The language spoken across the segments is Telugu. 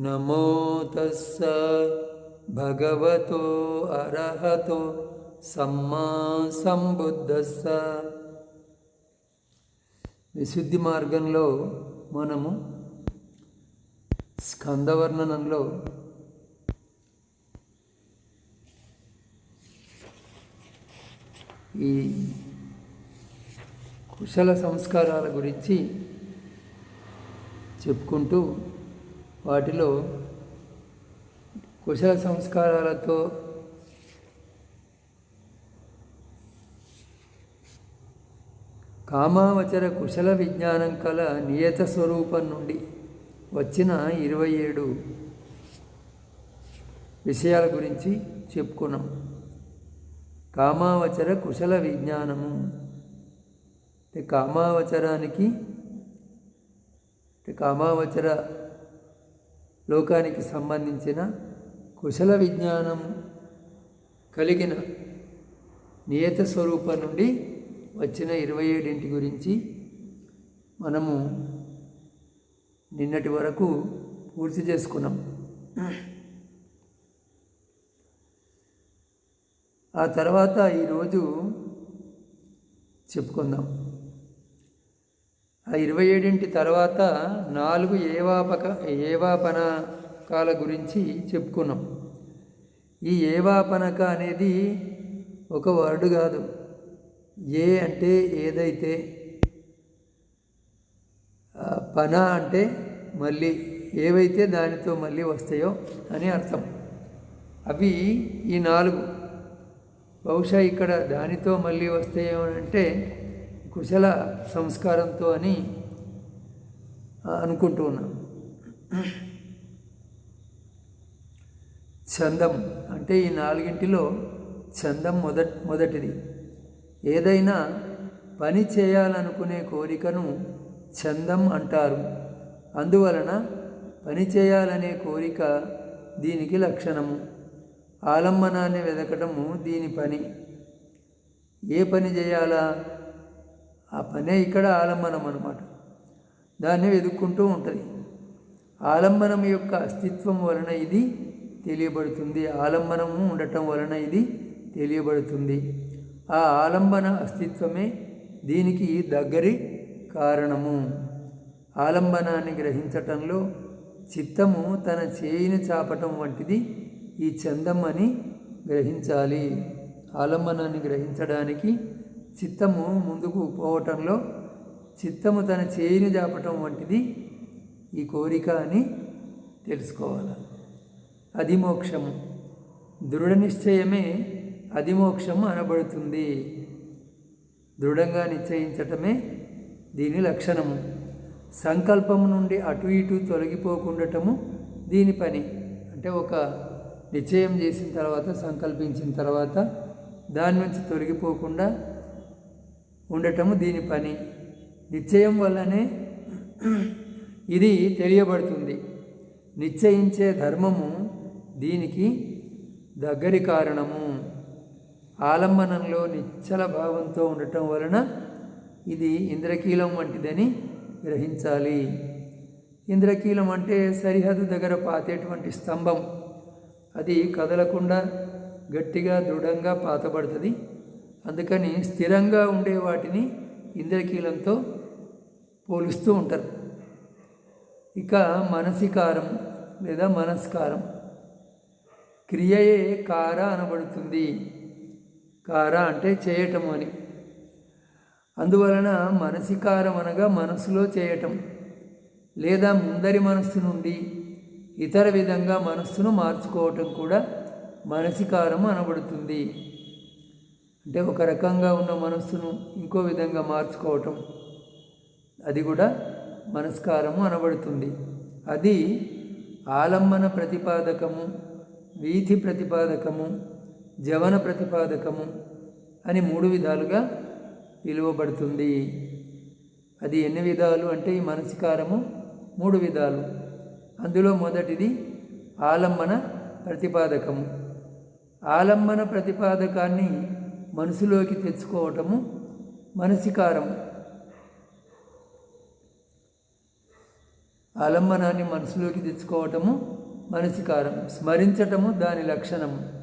నమో తస్స భగవతో అర్హతో సమ్మా సంబుద్ధస్స. విశుద్ధి మార్గంలో మనము స్కందవర్ణనంలో ఈ కుశల సంస్కారాల గురించి చెప్పుకుంటూ వాటిలో కుశల సంస్కారాలతో కామావచర కుశల విజ్ఞానం కల నియత స్వరూపం నుండి వచ్చిన ఇరవై ఏడు విషయాల గురించి చెప్పుకున్నాం. కామావచర కుశల విజ్ఞానము. అంటే కామావచరానికి అంటే కామావచర లోకానికి సంబంధించిన కుశల విజ్ఞానం కలిగిన నియత స్వరూపం నుండి వచ్చిన ఇరవై ఏడింటి గురించి మనము నిన్నటి వరకు పూర్తి చేసుకున్నాం. ఆ తర్వాత ఈరోజు చెప్పుకుందాం. ఆ ఇరవై ఏడింటి తర్వాత నాలుగు ఏవాపక ఏవాపనకాల గురించి చెప్పుకున్నాం. ఈ ఏవాపనక అనేది ఒక వర్డ్ కాదు. ఏ అంటే ఏదైతే పన అంటే మళ్ళీ ఏవైతే దానితో మళ్ళీ వస్తాయో అని అర్థం. అవి ఈ నాలుగు. బహుశా ఇక్కడ దానితో మళ్ళీ వస్తాయో అంటే కుశల సంస్కారంతో అని అనుకుంటూ ఉన్నాం. చందం అంటే ఈ నాలుగింటిలో చందం మొదట్ మొదటిది. ఏదైనా పని చేయాలనుకునే కోరికను చందం అంటారు. అందువలన పని చేయాలనే కోరిక దీనికి లక్షణము. ఆలంబనాన్ని వెదకటము దీని పని. ఏ పని చేయాలా? ఆ పనే ఇక్కడ ఆలంబనం అనమాట దాన్ని వెతుక్కుంటూ ఉంటుంది. ఆలంబనం యొక్క అస్తిత్వం వలన ఇది తెలియబడుతుంది. ఆలంబనము ఉండటం వలన ఇది తెలియబడుతుంది. ఆ ఆలంబన అస్తిత్వమే దీనికి దగ్గరి కారణము. ఆలంబనాన్ని గ్రహించటంలో చిత్తము తన చేయిని చాపటం వంటిది ఈ చందం అని గ్రహించాలి. ఆలంబనాన్ని గ్రహించడానికి చిత్తము ముందుకు పోవటంలో చిత్తము తన చేయిని చాపటం వంటిది ఈ కోరిక అని తెలుసుకోవాలి. అది మోక్షము దృఢ నిశ్చయమే అది మోక్షము అనబడుతుంది. దృఢంగా నిశ్చయించటమే దీని లక్షణము. సంకల్పము నుండి అటు ఇటు తొలగిపోకుండటము దీని పని. అంటే ఒక నిశ్చయం చేసిన తర్వాత సంకల్పించిన తర్వాత దాని నుంచి తొలగిపోకుండా ఉండటము దీని పని. నిశ్చయం వల్లనే ఇది తెలియబడుతుంది. నిశ్చయించే ధర్మము దీనికి దగ్గరి కారణము. ఆలంబనంలో నిశ్చల భావంతో ఉండటం వలన ఇది ఇంద్రకీలం వంటిదని గ్రహించాలి. ఇంద్రకీలం అంటే సరిహద్దు దగ్గర పాతేటువంటి స్తంభం. అది కదలకుండా గట్టిగా దృఢంగా పాతబడుతుంది. అందుకని స్థిరంగా ఉండే వాటిని ఇంద్రకీలంతో పోలుస్తూ ఉంటారు. ఇక మనసికారం లేదా మనస్కారం. క్రియయే కార అనబడుతుంది. కార అంటే చేయటం అని. అందువలన మనసికారం అనగా మనసులో చేయటం లేదా ముందరి మనస్సు నుండి ఇతర విధంగా మనస్సును మార్చుకోవటం కూడా మనసికారం అనబడుతుంది. అంటే ఒక రకంగా ఉన్న మనస్సును ఇంకో విధంగా మార్చుకోవటం అది కూడా మనస్కారము అనబడుతుంది. అది ఆలంబన ప్రతిపాదకము వీధి ప్రతిపాదకము జవన ప్రతిపాదకము అని మూడు విధాలుగా పిలువబడుతుంది. అది ఎన్ని విధాలు అంటే ఈ మనస్కారము మూడు విధాలు. అందులో మొదటిది ఆలంబన ప్రతిపాదకము. ఆలంబన ప్రతిపాదకాన్ని మనసులోకి తెచ్చుకోవటము మనసికారం ఆలంబనాన్ని మనసులోకి తెచ్చుకోవటము మనసికారం. స్మరించటము దాని లక్షణము.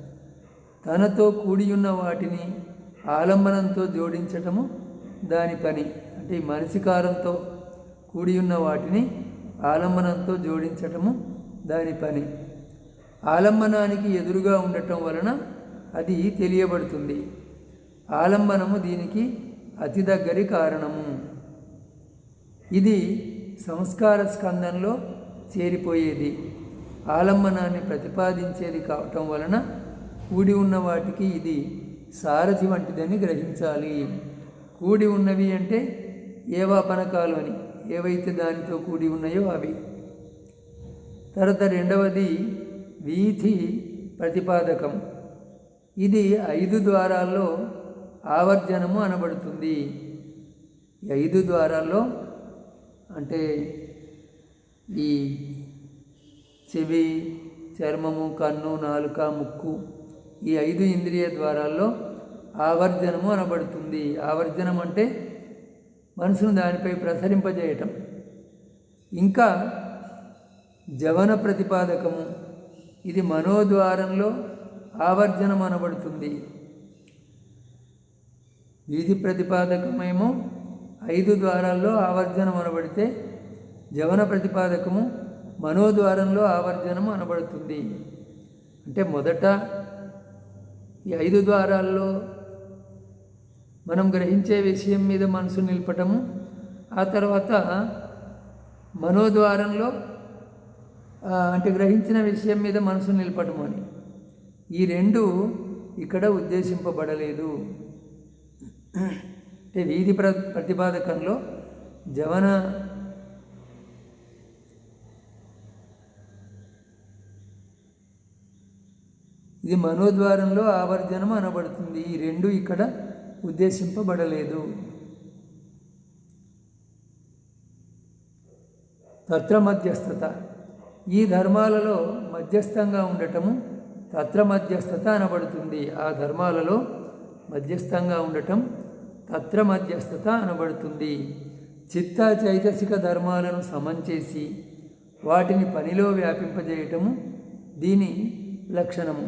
తనతో కూడి ఉన్న వాటిని ఆలంబనంతో జోడించటము దాని పని. అంటే ఈ మనసికారంతో కూడి ఉన్న వాటిని ఆలంబనంతో జోడించటము దాని పని. ఆలంబనానికి ఎదురుగా ఉండటం వలన అది తెలియబడుతుంది. ఆలంబనము దీనికి అతి దగ్గరి కారణము. ఇది సంస్కార స్కందంలో చేరిపోయేది. ఆలంబనాన్ని ప్రతిపాదించేది కావటం వలన కూడి ఉన్న వాటికి ఇది సారథి వంటిదని గ్రహించాలి. కూడి ఉన్నవి అంటే ఏవా అని ఏవైతే దానితో కూడి ఉన్నాయో అవి. తర్వాత రెండవది వీధి ప్రతిపాదకం. ఇది ఐదు ద్వారాల్లో ఆవర్జనము అనబడుతుంది. ఈ ఐదు ద్వారాల్లో అంటే ఈ చెవి చర్మము కన్ను నాలుక ముక్కు ఈ ఐదు ఇంద్రియ ద్వారాల్లో ఆవర్జనము అనబడుతుంది. ఆవర్జనం అంటే మనసును దానిపై ప్రసరింపజేయటం. ఇంకా జవన ప్రతిపాదకము ఇది మనోద్వారంలో ఆవర్జనం అనబడుతుంది వీధి ప్రతిపాదకమేమో ఐదు ద్వారాల్లో ఆవర్జనం అనబడితే జవన ప్రతిపాదకము మనోద్వారంలో ఆవర్జనము అనబడుతుంది. అంటే మొదట ఈ ఐదు ద్వారాల్లో మనం గ్రహించే విషయం మీద మనసు నిలపటము ఆ తర్వాత మనోద్వారంలో అంటే గ్రహించిన విషయం మీద మనసు నిలపటము అని. ఈ రెండు ఇక్కడ ఉద్దేశింపబడలేదు. అంటే వీధి ప్ర ప్రతిపాదకంలో జవన ఇది మనోద్వారంలో ఆవర్జనం అనబడుతుంది. ఈ రెండు ఇక్కడ ఉద్దేశింపబడలేదు. తత్ర మధ్యస్థత. ఈ ధర్మాలలో మధ్యస్థంగా ఉండటము తత్ర మధ్యస్థత అనబడుతుంది. ఆ ధర్మాలలో మధ్యస్థంగా ఉండటం తత్ర మధ్యస్థత అనబడుతుంది. చిత్త చైతసిక ధర్మాలను సమం చేసి వాటిని పనిలో వ్యాపింపజేయటము దీని లక్షణము.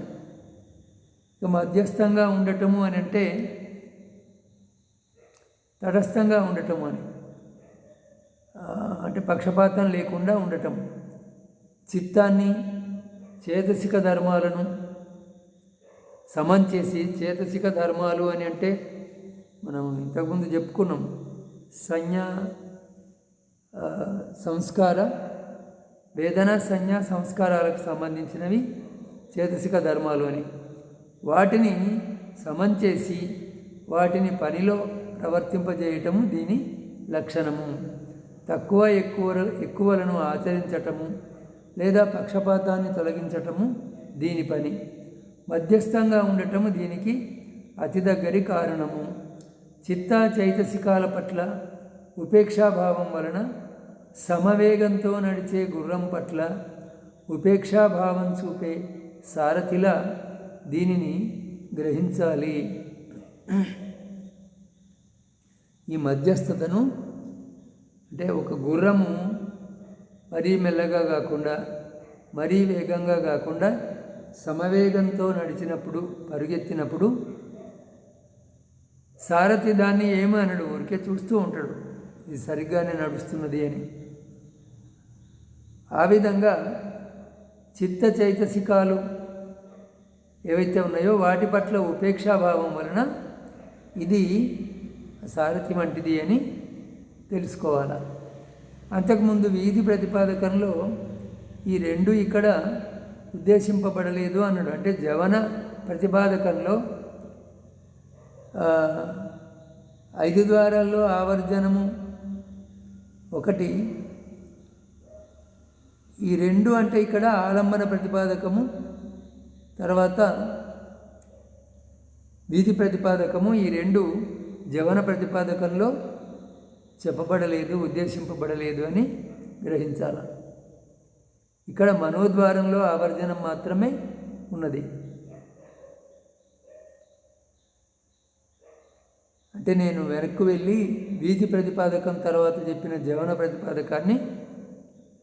ఇక మధ్యస్థంగా ఉండటము అని అంటే తటస్థంగా ఉండటం అని. అంటే పక్షపాతం లేకుండా ఉండటం చిత్తాన్ని చేతసిక ధర్మాలను సమం చేసి చేతసిక ధర్మాలు అని అంటే మనం ఇంతకుముందు చెప్పుకున్నాం సంజ్ఞ సంస్కార వేదన సంజ్ఞ సంస్కారాలకు సంబంధించినవి చేతసిక ధర్మాలు అని. వాటిని సమం చేసి వాటిని పనిలో ప్రవర్తింపజేయటము దీని లక్షణము. తక్కువ ఎక్కువ ఎక్కువలను ఆచరించటము లేదా పక్షపాతాన్ని తొలగించటము దీని పని. మధ్యస్థంగా ఉండటము దీనికి అతి దగ్గరి కారణము. చిత్త చైతసికాల పట్ల ఉపేక్షాభావం వలన సమవేగంతో నడిచే గుర్రం పట్ల ఉపేక్షాభావం చూపే సారథిలా దీనిని గ్రహించాలి. ఈ మధ్యస్థతను అంటే ఒక గుర్రము మరీ మెల్లగా కాకుండా మరీ వేగంగా కాకుండా సమవేగంతో నడిచినప్పుడు పరుగెత్తినప్పుడు సారథి దాన్ని ఏమీ అనడు ఊరికే చూస్తూ ఉంటాడు. ఇది సరిగ్గానే నడుస్తున్నది అని. ఆ విధంగా చిత్త చైతసికాలు ఏవైతే ఉన్నాయో వాటి పట్ల ఉపేక్షాభావం వలన ఇది సారథి వంటిది అని తెలుసుకోవాలి. అంతకుముందు వీధి ప్రతిపాదకంలో ఈ రెండు ఇక్కడ ఉద్దేశింపబడలేదు అన్నాడు. అంటే జవన ప్రతిపాదకంలో ఐదు ద్వారాల్లో ఆవర్జనము ఒకటి. ఈ రెండు అంటే ఇక్కడ ఆలంబన ప్రతిపాదకము తర్వాత వీధి ప్రతిపాదకము ఈ రెండు జవన ప్రతిపాదకంలో చెప్పబడలేదు ఉద్దేశింపబడలేదు అని గ్రహించాల. ఇక్కడ మనోద్వారంలో ఆవర్జనం మాత్రమే ఉన్నది. అంటే నేను వెనక్కు వెళ్ళి వీధి ప్రతిపాదకం తర్వాత చెప్పిన జవన ప్రతిపాదకాన్ని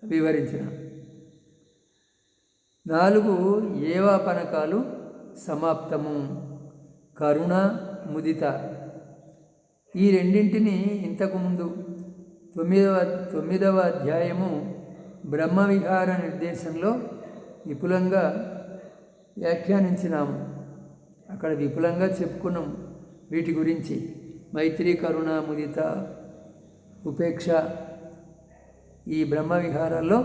వివరించిన. నాలుగు ఏవాపనకాలు సమాప్తము? కరుణ ముదిత. ఈ రెండింటిని ఇంతకుముందు తొమ్మిదవ తొమ్మిదవ అధ్యాయము బ్రహ్మవిహార నిర్దేశంలో విపులంగా వ్యాఖ్యానించినాము. అక్కడ విపులంగా చెప్పుకున్నాం వీటి గురించి. మైత్రి కరుణ ముదిత ఉపేక్ష ఈ బ్రహ్మ విహారాల్లో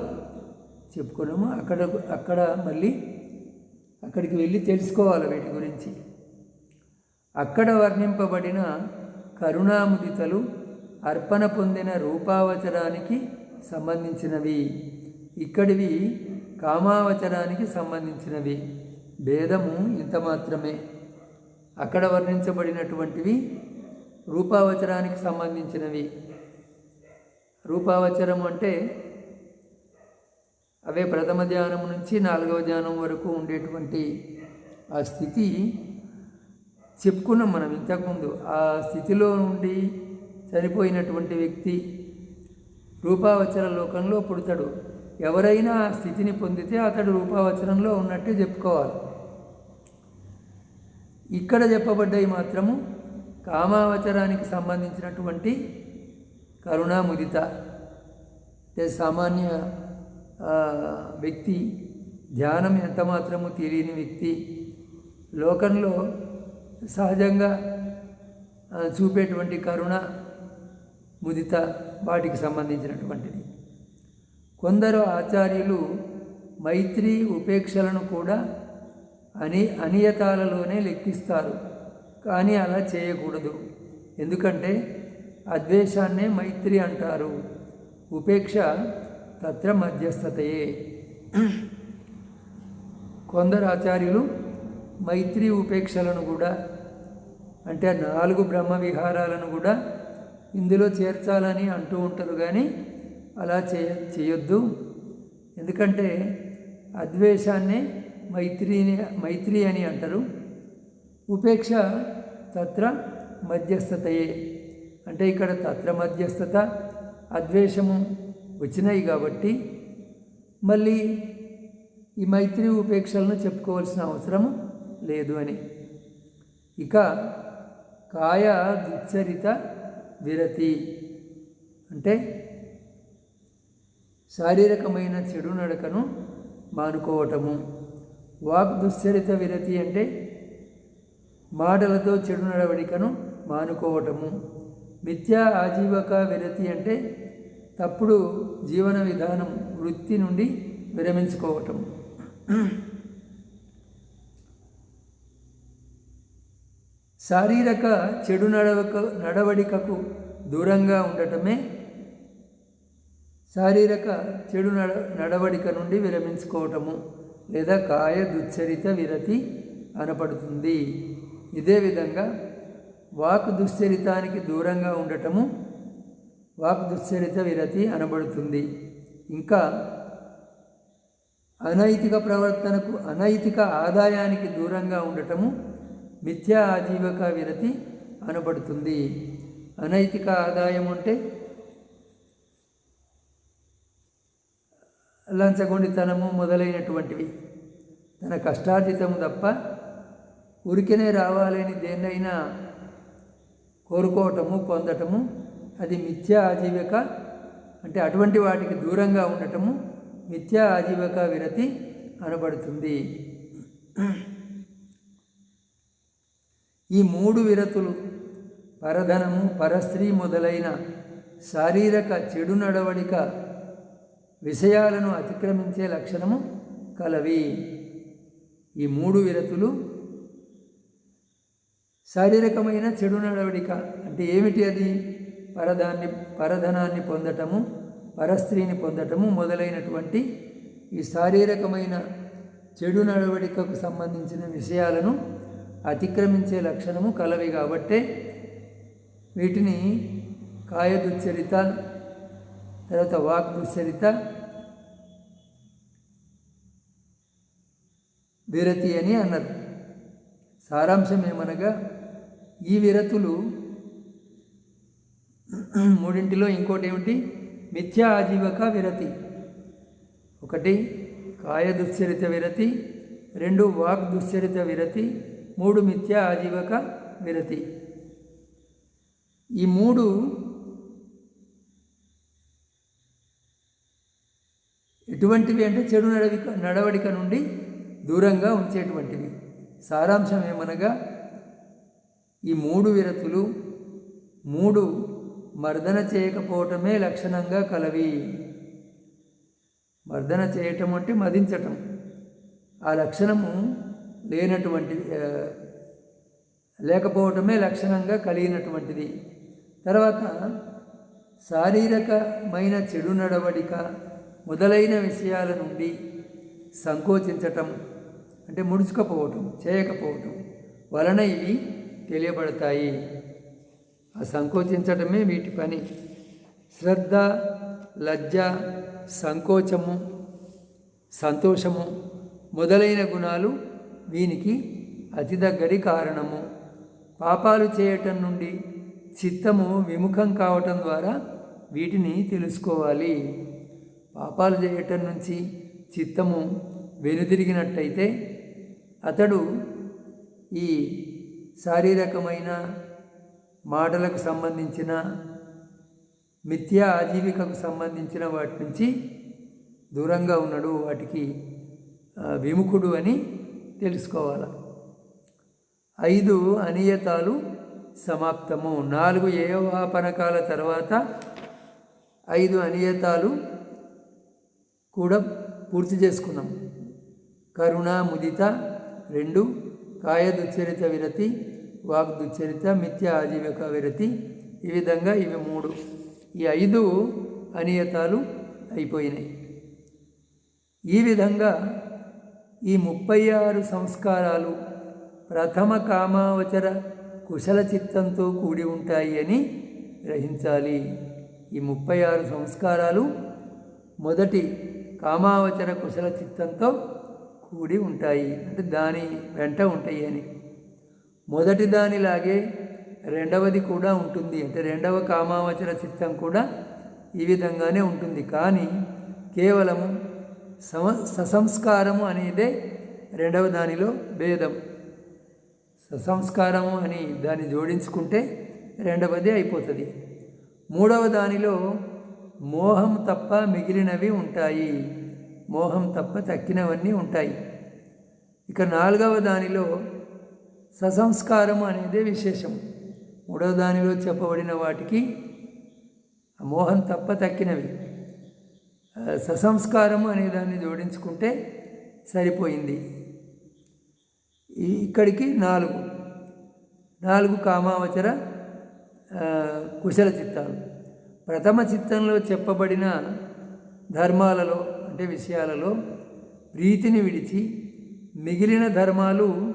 చెప్పుకున్నాము. అక్కడ అక్కడ మళ్ళీ అక్కడికి వెళ్ళి తెలుసుకోవాలి వీటి గురించి. అక్కడ వర్ణింపబడిన కరుణాముదితలు అర్పణ పొందిన రూపావచరానికి సంబంధించినవి. ఇక్కడివి కామావచరానికి సంబంధించినవి. భేదము ఇంత మాత్రమే. అక్కడ వర్ణించబడినటువంటివి రూపావచరానికి సంబంధించినవి. రూపావచరం అంటే అవే ప్రథమ ధ్యానం నుంచి నాలుగవ ధ్యానం వరకు ఉండేటువంటి ఆ స్థితి చెప్పుకున్నాం మనం ఇంతకుముందు. ఆ స్థితిలో నుండి చనిపోయినటువంటి వ్యక్తి రూపావచర లోకంలో పుడతాడు. ఎవరైనా ఆ స్థితిని పొందితే అతడు రూపావచరంలో ఉన్నట్టే చెప్పుకోవాలి. ఇక్కడ చెప్పబడ్డాయి మాత్రము కామావచరానికి సంబంధించినటువంటి కరుణాముదిత అంటే సామాన్య వ్యక్తి ధ్యానం ఎంత మాత్రము తెలియని వ్యక్తి లోకంలో సహజంగా చూపేటువంటి కరుణ ముదిత వాటికి సంబంధించినటువంటిది. కొందరు ఆచార్యులు మైత్రి ఉపేక్షలను కూడా అని అనియతాలలోనే లెక్కిస్తారు. కానీ అలా చేయకూడదు. ఎందుకంటే అద్వేషాన్నే మైత్రి అంటారు. ఉపేక్ష తత్ర మధ్యస్థతయే. కొందరు ఆచార్యులు మైత్రి ఉపేక్షలను కూడా అంటే నాలుగు బ్రహ్మ విహారాలను కూడా ఇందులో చేర్చాలని అంటూ ఉంటారు కానీ అలా చేయ చేయొద్దు. ఎందుకంటే అద్వేషాన్నే మైత్రిని మైత్రి అని అంటారు. ఉపేక్ష తత్ర మధ్యస్థతయే. అంటే ఇక్కడ తత్ర మధ్యస్థత అద్వేషము వచ్చినాయి కాబట్టి మళ్ళీ ఈ మైత్రి ఉపేక్షలను చెప్పుకోవాల్సిన అవసరం లేదు అని. ఇక కాయ దుచ్చరిత విరతి. అంటే శారీరకమైన చెడు నడకను మానుకోవటము. వాక్ దుశ్చరిత విరతి అంటే మాటలతో చెడు నడవడికను మానుకోవటము. మిథ్యా ఆజీవక విరతి అంటే తప్పుడు జీవన విధానం వృత్తి నుండి విరమించుకోవటం శారీరక చెడు నడవక నడవడికకు దూరంగా ఉండటమే శారీరక చెడు నడ నడవడిక నుండి విరమించుకోవటము లేదా కాయ దుశ్చరిత విరతి అనపడుతుంది. ఇదే విధంగా వాక్ దుశ్చరితానికి దూరంగా ఉండటము వాక్ దుశ్చరిత విరతి అనబడుతుంది. ఇంకా అనైతిక ప్రవర్తనకు అనైతిక ఆదాయానికి దూరంగా ఉండటము మిథ్యా ఆజీవక విరతి అనబడుతుంది. అనైతిక ఆదాయం అంటే లంచగొండితనము మొదలైనటువంటివి. తన కష్టార్జితము తప్ప ఉరికినే రావాలని దేన్నైనా కోరుకోవటము పొందటము అది మిథ్యా ఆజీవిక అంటే అటువంటి వాటికి దూరంగా ఉండటము మిథ్యా ఆజీవిక విరతి అనబడుతుంది. ఈ మూడు విరతులు పరధనము పరస్త్రీ మొదలైన శారీరక చెడు నడవడిక విషయాలను అతిక్రమించే లక్షణము కలవి. ఈ మూడు విరతులు శారీరకమైన చెడు నడవడిక అంటే ఏమిటి అది? పరదాన్ని పరధనాన్ని పొందటము పరస్త్రీని పొందటము మొదలైనటువంటి ఈ శారీరకమైన చెడు నడవడికకు సంబంధించిన విషయాలను అతిక్రమించే లక్షణము కలవి కాబట్టే వీటిని కాయ దుశ్చరిత తర్వాత వాక్ దుశ్చరిత విరతి అని అన్నారు. సారాంశం ఏమనగా ఈ విరతులు మూడింటిలో ఇంకోటి ఏమిటి మిథ్యా ఆజీవక విరతి. ఒకటి కాయ దుశ్చరిత విరతి. రెండు వాక్ దుశ్చరిత విరతి. మూడు మిథ్యా ఆజీవక విరతి. ఈ మూడు ఎటువంటివి అంటే చెడు నడవిక నడవడిక నుండి దూరంగా ఉంచేటువంటివి. సారాంశం ఏమనగా ఈ మూడు విరతులు మూడు మర్దన చేయకపోవటమే లక్షణంగా కలవి. మర్దన చేయటం అంటే మదించటం. ఆ లక్షణము లేనటువంటి లేకపోవటమే లక్షణంగా కలిగినటువంటిది. తర్వాత శారీరకమైన చెడు నడవడిక మొదలైన విషయాల నుండి సంకోచించటం అంటే ముడుచుకపోవటం చేయకపోవటం వలన ఇవి తెలియబడతాయి. ఆ సంకోచించటమే వీటి పని. శ్రద్ధ లజ్జ సంకోచము సంతోషము మొదలైన గుణాలు వీనికి అతి దగ్గరి కారణము. పాపాలు చేయటం నుండి చిత్తము విముఖం కావటం ద్వారా వీటిని తెలుసుకోవాలి. పాపాలు చేయటం నుంచి చిత్తము వెనుదిరిగినట్టయితే అతడు ఈ శారీరకమైన మాటలకు సంబంధించిన మిథ్యా ఆజీవికకు సంబంధించిన వాటి నుంచి దూరంగా ఉన్నాడు. వాటికి విముఖుడు అని తెలుసుకోవాలి. ఐదు అనియతాలు సమాప్తము. నాలుగు ఏవాపనకాల తర్వాత ఐదు అనియతాలు కూడా పూర్తి చేసుకున్నాం. కరుణ ముదిత రెండు కాయదుచ్చరిత విరతి వాక్ మిథ్య ఆజీవిక విరతి. ఈ విధంగా ఇవి మూడు. ఈ ఐదు అనియతాలు అయిపోయినాయి. ఈ విధంగా ఈ ముప్పై ఆరు సంస్కారాలు ప్రథమ కామావచర కుశల చిత్తంతో కూడి ఉంటాయి అని గ్రహించాలి. ఈ ముప్పై ఆరు సంస్కారాలు మొదటి కామావచర కుశల చిత్తంతో కూడి ఉంటాయి అంటే దాని వెంట ఉంటాయి అని. మొదటి దానిలాగే రెండవది కూడా ఉంటుంది. అంటే రెండవ కామావచన చిత్తం కూడా ఈ విధంగానే ఉంటుంది. కానీ కేవలము సమ ససంస్కారము అనేదే రెండవ దానిలో భేదం. ససంస్కారము అని దాన్ని జోడించుకుంటే రెండవది అయిపోతుంది. మూడవ దానిలో మోహం తప్ప మిగిలినవి ఉంటాయి. మోహం తప్ప తక్కినవన్నీ ఉంటాయి. ఇక నాలుగవ దానిలో ససంస్కారము అనేదే విశేషం మూడవ దానిలో చెప్పబడిన వాటికి మోహం తప్ప తక్కినవి ససంస్కారం ససంస్కారము అనే దాన్ని జోడించుకుంటే సరిపోయింది. ఇక్కడికి నాలుగు. నాలుగు కామావచర కుశల చిత్తాలు. ప్రథమ చిత్తంలో చెప్పబడిన ధర్మాలలో వంటి విషయాలలో ప్రీతిని విడిచి మిగిలిన ధర్మాలు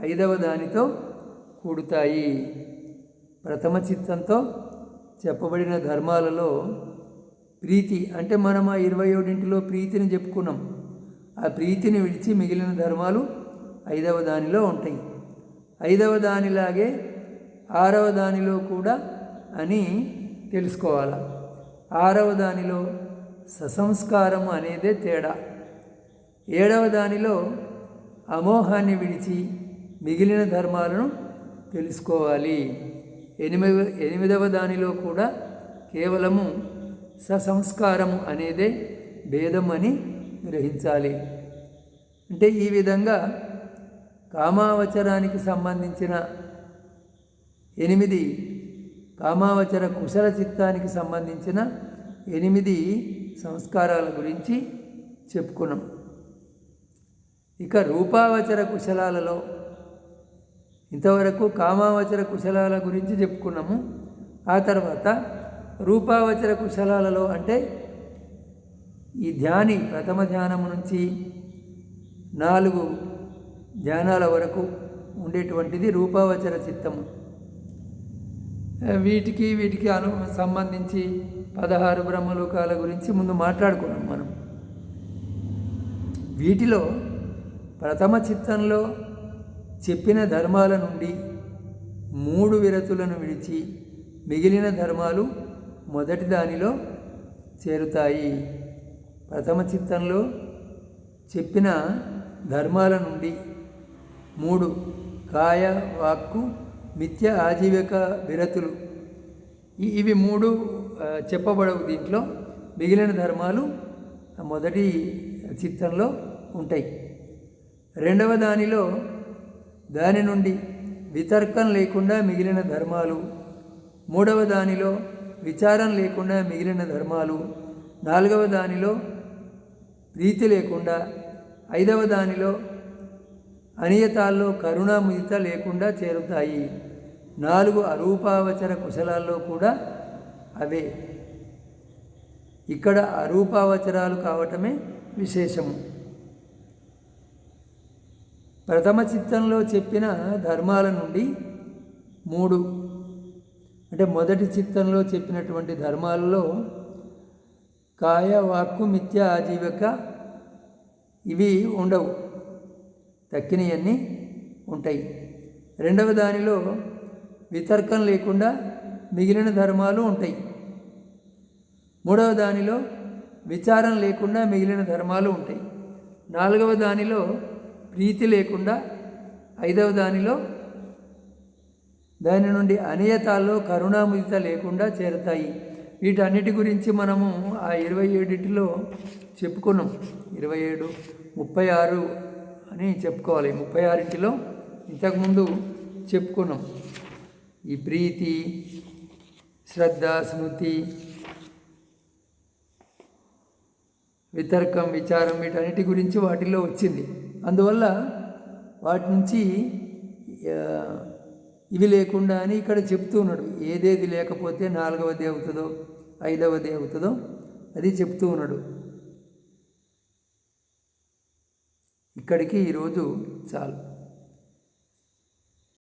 ఐదవ దానితో కూడుతాయి. ప్రథమ చిత్తంతో చెప్పబడిన ధర్మాలలో ప్రీతి అంటే మనం ఆ ఇరవై ఏడింటిలో ప్రీతిని చెప్పుకున్నాం. ఆ ప్రీతిని విడిచి మిగిలిన ధర్మాలు ఐదవ దానిలో ఉంటాయి. ఐదవ దానిలాగే ఆరవ దానిలో కూడా అని తెలుసుకోవాలి? ఆరవ దానిలో ససంస్కారం అనేదే తేడా. ఏడవ దానిలో అమోహాన్ని విడిచి మిగిలిన ధర్మాలను తెలుసుకోవాలి. ఎనిమిదవ ఎనిమిదవ దానిలో కూడా కేవలము ససంస్కారం అనేదే భేదం అని గ్రహించాలి. అంటే ఈ విధంగా కామావచరానికి సంబంధించిన ఎనిమిది కామావచర కుశల చిత్తానికి సంబంధించిన ఎనిమిది సంస్కారాల గురించి చెప్పుకున్నాం. ఇక రూపావచర కుశలాలలో ఇంతవరకు కామావచర కుశలాల గురించి చెప్పుకున్నాము. ఆ తర్వాత రూపావచర కుశలాలలో అంటే ఈ ధ్యాని ప్రథమ ధ్యానము నుంచి నాలుగు ధ్యానాల వరకు ఉండేటువంటిది రూపావచర చిత్తము. వీటికి వీటికి అను సంబంధించి పదహారు బ్రహ్మలోకాల గురించి ముందు మాట్లాడుకున్నాం మనం. వీటిలో ప్రథమ చిత్తంలో చెప్పిన ధర్మాల నుండి మూడు విరతులను విడిచి మిగిలిన ధర్మాలు మొదటి దానిలో చేరుతాయి. ప్రథమ చిత్తంలో చెప్పిన ధర్మాల నుండి మూడు కాయ వాక్కు మిథ్య ఆజీవిక విరతులు. ఇవి మూడు చెప్పబడవు దీంట్లో. మిగిలిన ధర్మాలు మొదటి చిత్తంలో ఉంటాయి. రెండవ దానిలో దాని నుండి వితర్కం లేకుండా మిగిలిన ధర్మాలు. మూడవ దానిలో విచారం లేకుండా మిగిలిన ధర్మాలు. నాలుగవ దానిలో ప్రీతి లేకుండా. ఐదవ దానిలో అనియతాల్లో కరుణాముదిత లేకుండా చేరుతాయి. నాలుగు అరూపావచర కుశలాల్లో కూడా అవే. ఇక్కడ అరూపావచరాలు కావటమే విశేషము. ప్రథమ చిత్తంలో చెప్పిన ధర్మాల నుండి మూడు. అంటే మొదటి చిత్తంలో చెప్పినటువంటి ధర్మాలలో కాయ వాక్కు మిథ్య ఆజీవిక ఇవి ఉండవు. తక్కినవన్నీ ఉంటాయి. రెండవ దానిలో వితర్కం లేకుండా మిగిలిన ధర్మాలు ఉంటాయి. మూడవ దానిలో విచారం లేకుండా మిగిలిన ధర్మాలు ఉంటాయి. నాలుగవ దానిలో ప్రీతి లేకుండా ఐదవ దానిలో దాని నుండి అనియతాల్లో కరుణాముదిత లేకుండా చేరతాయి. వీటన్నిటి గురించి మనము ఆ ఇరవై ఏడిటిలో చెప్పుకున్నాం. ఇరవై ఏడు ముప్పై ఆరు అని చెప్పుకోవాలి. ముప్పై ఆరింటిలో ఇంతకుముందు చెప్పుకున్నాం. ఈ ప్రీతి శ్రద్ధ స్మృతి వితర్కం విచారం వీటన్నిటి గురించి వాటిల్లో వచ్చింది. అందువల్ల వాటి నుంచి ఇవి లేకుండా అని ఇక్కడ చెప్తూ ఉన్నాడు. ఏదేది లేకపోతే నాలుగవది అవుతుందో ఐదవది అవుతుందో అది చెప్తూ ఉన్నాడు. ఇక్కడికి ఈరోజు చాలు.